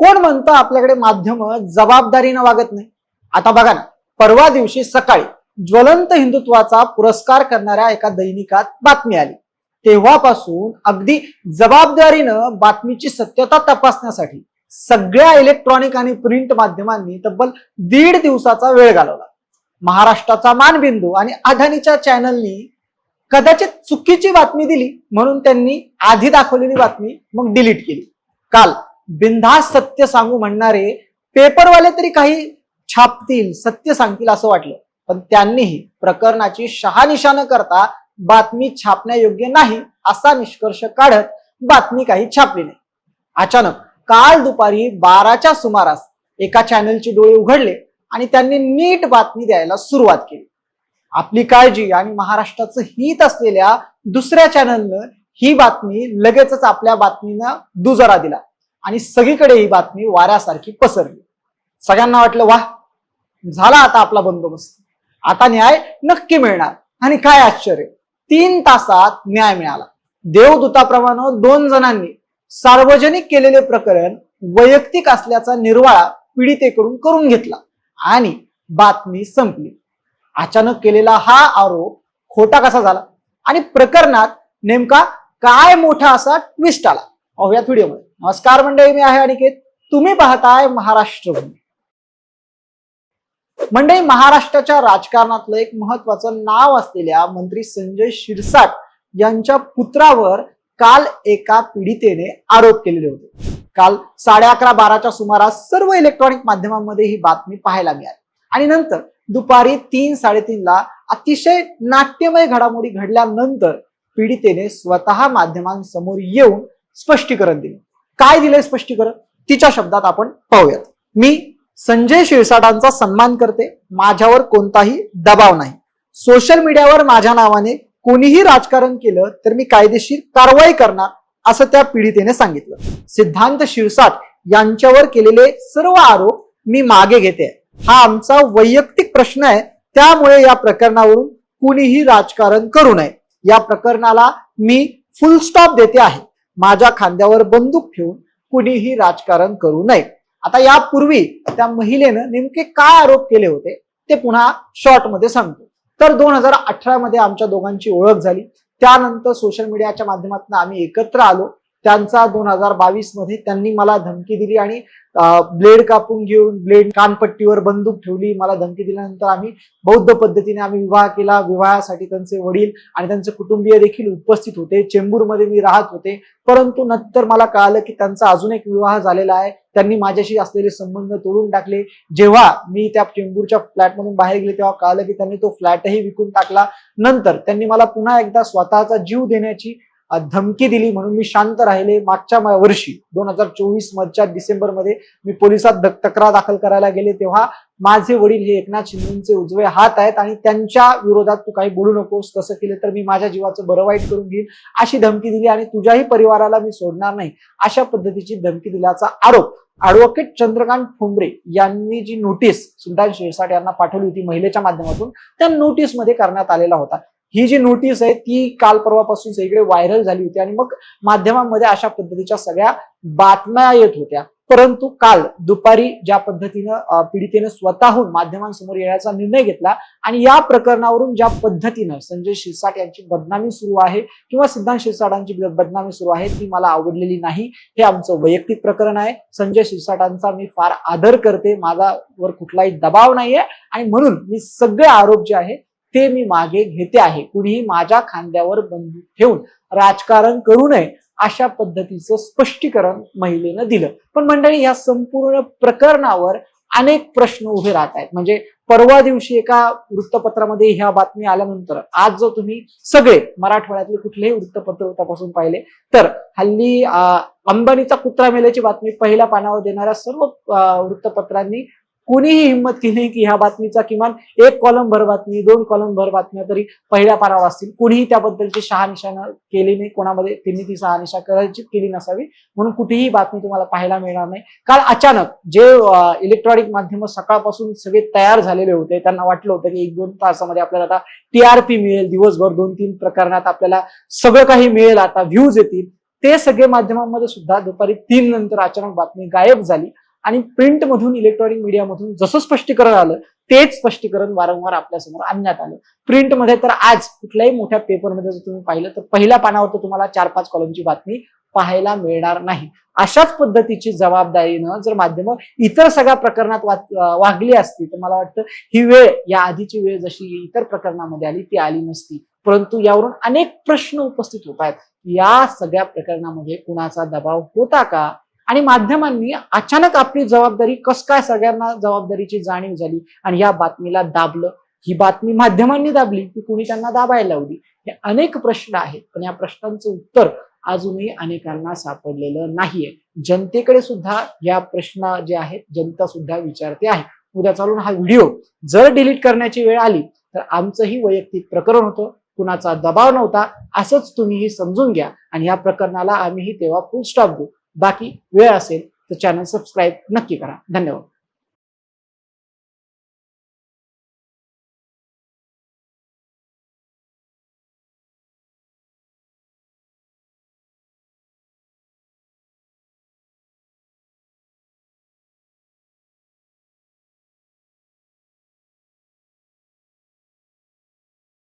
कोण म्हणतं आपल्याकडे माध्यम जबाबदारीनं वागत नाही? आता बघा ना परवा दिवशी सकाळी ज्वलंत हिंदुत्वाचा पुरस्कार करणाऱ्या एका दैनिकात बातमी आली. तेव्हापासून अगदी जबाबदारीनं बातमीची सत्यता तपासण्यासाठी सगळ्या इलेक्ट्रॉनिक आणि प्रिंट माध्यमांनी तब्बल दीड दिवसाचा वेळ घालवला. महाराष्ट्राचा मानबिंदू आणि अदानीच्या चॅनलनी कदाचित चुकीची बातमी दिली म्हणून त्यांनी आधी दाखवलेली बातमी मग डिलीट केली. काल बिनधास्त सत्य सांगू म्हणणारे पेपरवाले तरी काही छापतील सत्य सांगतील असं वाटलं. पण त्यांनीही प्रकरणाची शहानिशा न करता बातमी छापण्यायोग्य नाही असा निष्कर्ष काढत बातमी काही छापली नाही. अचानक काल दुपारी बाराच्या सुमारास एका चॅनलचे डोळे उघडले आणि त्यांनी नीट बातमी द्यायला सुरुवात केली. आपली काळजी आणि महाराष्ट्राचं हित असलेल्या दुसऱ्या चॅनलनं ही बातमी लगेचच आपल्या बातमीनं दुजरा दिला. आणि सगळीकडे ही बातमी वाऱ्यासारखी पसरली. सगळ्यांना वाटलं वाह झाला आता आपला बंदोबस्त. आता न्याय नक्की मिळणार. आणि काय आश्चर्य तीन तासात न्याय मिळाला. देवदूताप्रमाणे दोन जणांनी सार्वजनिक केलेले प्रकरण वैयक्तिक असल्याचा निर्वाळा पीडितेकडून करून घेतला आणि बातमी संपली. अचानक केलेला हा आरोप खोटा कसा झाला आणि प्रकरणात नेमका काय मोठा असा ट्विस्ट आला? पाहूयात व्हिडिओमध्ये. नमस्कार मंडळी मी आहे अनिकेत. तुम्ही पाहताय महाराष्ट्र मंडळी महाराष्ट्राच्या राजकारणातलं एक महत्वाचं नाव असलेल्या मंत्री संजय शिरसाट यांच्या पुत्रावर काल एका पीडितेने आरोप केलेले होते. काल साडे अकरा बाराच्या सुमारास सर्व इलेक्ट्रॉनिक माध्यमांमध्ये ही बातमी पाहायला मिळाली. आणि नंतर दुपारी तीन साडेतीनला अतिशय नाट्यमय घडामोडी घडल्यानंतर पीडितेने स्वतः माध्यमांसमोर येऊन स्पष्टीकरण दिले. काय दिलंय स्पष्टीकरण? तिच्या शब्दात आपण पाहूयात. मी संजय शिरसाटांचा सन्मान करते माझ्यावर कोणताही दबाव नाही. सोशल मीडियावर माझ्या नावाने कोणीही राजकारण केलं तर मी कायदेशीर कारवाई करणार असं त्या पीडितेने सांगितलं. सिद्धांत शिरसाट यांच्यावर केलेले सर्व आरोप मी मागे घेते. हा आमचा वैयक्तिक प्रश्न आहे. त्यामुळे या प्रकरणावरून कुणीही राजकारण करू नये. या प्रकरणाला मी फुल स्टॉप देते आहे. माझ्या खांद्यावर बंदूक ठेवून कुणीही राजकारण करू नये. आता यापूर्वी त्या महिलेनं नेमके काय आरोप केले होते ते पुन्हा शॉर्टमध्ये सांगतो. तर दोन हजार अठरामध्ये आमच्या दोघांची ओळख झाली. त्यानंतर सोशल मीडियाच्या माध्यमातून आम्ही एकत्र आलो. त्यांचा दोन हजार बावीसमध्ये त्यांनी मला धमकी दिली आणि ब्लेड कापून घेऊन ब्लेड कानपट्टीवर बंदूक ठेवली मला धमकी दिल्यानंतर आम्ही बौद्ध पद्धतीने आम्ही विवाह केला. विवाहासाठी त्यांचे वडील आणि त्यांचे कुटुंबीय देखील उपस्थित होते. चेंबूरमध्ये मी राहत होते. परंतु नंतर मला कळालं की त्यांचा अजून एक विवाह झालेला आहे. त्यांनी माझ्याशी असलेले संबंध तोडून टाकले. जेव्हा मी त्या चेंबूरच्या फ्लॅटमधून बाहेर गेले तेव्हा कळालं की त्यांनी तो फ्लॅटही विकून टाकला. नंतर त्यांनी मला पुन्हा एकदा स्वतःचा जीव देण्याची धमकी दिली म्हणून मी शांत राहिले मागच्या वर्षी दोन हजार चोवीस मधच्या डिसेंबरमध्ये मी पोलिसात तक्रार दाखल करायला गेले तेव्हा माझे वडील हे एकनाथ शिंदेचे उजवे हात आहेत आणि त्यांच्या विरोधात तू काही बोलू नकोस तसं केलं तर मी माझ्या जीवाचं बरं वाईट करून घेईन अशी धमकी दिली आणि तुझ्याही परिवाराला मी सोडणार नाही अशा पद्धतीची धमकी दिल्याचा आरोप ऍडव्होकेट चंद्रकांत ठोंबरे यांनी जी नोटीस सुलतान शिरसाट यांना पाठवली होती महिलेच्या माध्यमातून त्या नोटीसमध्ये करण्यात आलेला होता. ही जी नोटीस आहे ती काल परवापासून सगळीकडे व्हायरल झाली होती आणि मग माध्यमांमध्ये अशा पद्धतीच्या सगळ्या बातम्या येत होत्या. परंतु काल दुपारी ज्या पद्धतीनं पीडितेनं स्वतःहून माध्यमांसमोर येण्याचा निर्णय घेतला आणि या प्रकरणावरून ज्या पद्धतीनं संजय शिरसाट यांची बदनामी सुरू आहे किंवा सिद्धांत शिरसाटांची बदनामी सुरू आहे ती मला आवडलेली नाही हे आमचं वैयक्तिक प्रकरण आहे. संजय शिरसाटांचा मी फार आदर करते माझ्यावर कुठलाही दबाव नाहीये आणि म्हणून मी सगळे आरोप जे आहे ते मी मागे घेते आहे. कुणीही माझ्या खांद्यावर बंदूक ठेवून राजकारण करू नये अशा पद्धतीचं स्पष्टीकरण महिलेनं दिलं. पण मंडळी या संपूर्ण प्रकरणावर अनेक प्रश्न उभे राहत आहेत. म्हणजे परवा दिवशी एका वृत्तपत्रामध्ये ह्या बातमी आल्यानंतर आज जर तुम्ही सगळे मराठवाड्यातले कुठलेही वृत्तपत्र तपासून पाहिले तर हल्ली अंबानीचा कुत्रा मेल्याची बातमी पहिल्या पानावर देणाऱ्या सर्व वृत्तपत्रांनी कुणीही हिंमत केली की ह्या बातमीचा किमान एक कॉलम भर बातमी दोन कॉलम भर बातम्या तरी पहिल्या पानावर असतील. कुणीही त्याबद्दलची शहानिशा केली नाही. कोणामध्ये त्यांनी ती शहानिशा कदाचित केली नसावी. म्हणून कुठेही बातमी तुम्हाला पाहायला मिळणार नाही. काल अचानक जे इलेक्ट्रॉनिक माध्यम सकाळपासून सगळे तयार झालेले होते त्यांना वाटलं होतं की एक दोन तासामध्ये आपल्याला आता टीआरपी मिळेल. दिवसभर दोन तीन प्रकरणात आपल्याला सगळं काही मिळेल. आता व्ह्यूज येतील. ते सगळे माध्यमांमध्ये सुद्धा दुपारी तीन नंतर अचानक बातमी गायब झाली. आणि प्रिंटमधून इलेक्ट्रॉनिक मीडियामधून जसं स्पष्टीकरण आलं तेच स्पष्टीकरण वारंवार आपल्यासमोर आणण्यात आलं. प्रिंटमध्ये तर आज कुठल्याही मोठ्या पेपरमध्ये जर तुम्ही पाहिलं तर पहिल्या पानावर तर तुम्हाला चार पाच कॉलमची बातमी पाहायला मिळणार नाही. अशाच पद्धतीची जबाबदारीनं जर माध्यम इतर सगळ्या प्रकरणात वागली असती तर मला वाटतं ही वेळ या आधीची वेळ जशी इतर प्रकरणामध्ये आली ती आली नसती. परंतु यावरून अनेक प्रश्न उपस्थित होत आहेत. या सगळ्या प्रकरणामध्ये कुणाचा दबाव होता का? आणि माध्यमांनी अचानक आपली जबाबदारी कस काय सगळ्यांना जबाबदारीची जाणीव झाली आणि या बातमीला दाबलं? ही बातमी माध्यमांनी दाबली की कुणी त्यांना दाबायला लावली? हे अनेक प्रश्न आहेत. पण या प्रश्नांचं उत्तर अजूनही अनेकांना सापडलेलं नाहीये. जनतेकडे सुद्धा या प्रश्न जे आहेत जनता सुद्धा विचारते आहे. उद्या चालून हा व्हिडिओ जर डिलीट करण्याची वेळ आली तर आमचंही वैयक्तिक प्रकरण होतं. कुणाचा दबाव नव्हता असंच तुम्हीही समजून घ्या. आणि या प्रकरणाला आम्हीही तेव्हा फुल स्टॉप देऊ. बाकी वेळ असेल तर चॅनल सबस्क्राईब नक्की करा. धन्यवाद.